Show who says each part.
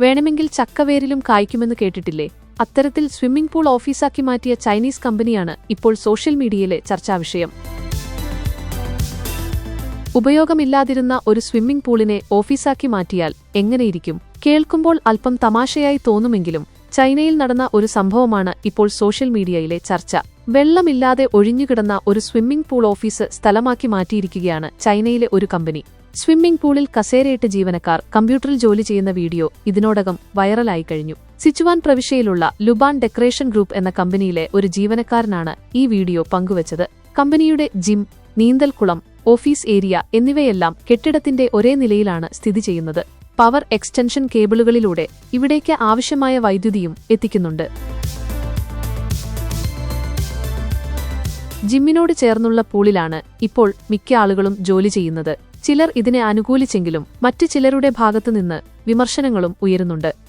Speaker 1: വേണമെങ്കിൽ ചക്കവേരിലും കായ്ക്കുമെന്ന് കേട്ടിട്ടില്ലേ? അത്തരത്തിൽ സ്വിമ്മിംഗ് പൂൾ ഓഫീസാക്കി മാറ്റിയ ചൈനീസ് കമ്പനിയാണ് ഇപ്പോൾ സോഷ്യൽ മീഡിയയിലെ ചർച്ചാവിഷയം ഉപയോഗമില്ലാതിരുന്ന ഒരു സ്വിമ്മിംഗ് പൂളിനെ ഓഫീസാക്കി മാറ്റിയാൽ എങ്ങനെയിരിക്കും? കേൾക്കുമ്പോൾ അല്പം തമാശയായി തോന്നുമെങ്കിലും ചൈനയിൽ നടന്ന ഒരു സംഭവമാണ് ഇപ്പോൾ സോഷ്യൽ മീഡിയയിലെ ചർച്ച. വെള്ളമില്ലാതെ ഒഴിഞ്ഞുകിടന്ന ഒരു സ്വിമ്മിംഗ് പൂൾ ഓഫീസ് സ്ഥലമാക്കി മാറ്റിയിരിക്കുകയാണ് ചൈനയിലെ ഒരു കമ്പനി. സ്വിമ്മിംഗ് പൂളിൽ കസേരയിട്ട് ജീവനക്കാർ കമ്പ്യൂട്ടറിൽ ജോലി ചെയ്യുന്ന വീഡിയോ ഇതിനോടകം വൈറലായി കഴിഞ്ഞു. സിച്ചുവാൻ പ്രവിശ്യയിലുള്ള ലുബാൻ ഡെക്കറേഷൻ ഗ്രൂപ്പ് എന്ന കമ്പനിയിലെ ഒരു ജീവനക്കാരനാണ് ഈ വീഡിയോ പങ്കുവച്ചത്. കമ്പനിയുടെ ജിം നീന്തൽക്കുളം ഓഫീസ് ഏരിയ എന്നിവയെല്ലാം കെട്ടിടത്തിന്റെ ഒരേ നിലയിലാണ് സ്ഥിതി ചെയ്യുന്നത്. പവർ എക്സ്റ്റൻഷൻ കേബിളുകളിലൂടെ ഇവിടേക്ക് ആവശ്യമായ വൈദ്യുതിയും എത്തിക്കുന്നുണ്ട്. ജിമ്മിനോട് ചേർന്നുള്ള പൂളിലാണ് ഇപ്പോൾ മിക്ക ആളുകളും ജോലി ചെയ്യുന്നത്. ചിലർ ഇതിനെ അനുകൂലിച്ചെങ്കിലും മറ്റു ചിലരുടെ ഭാഗത്തുനിന്ന് വിമർശനങ്ങളും ഉയരുന്നുണ്ട്.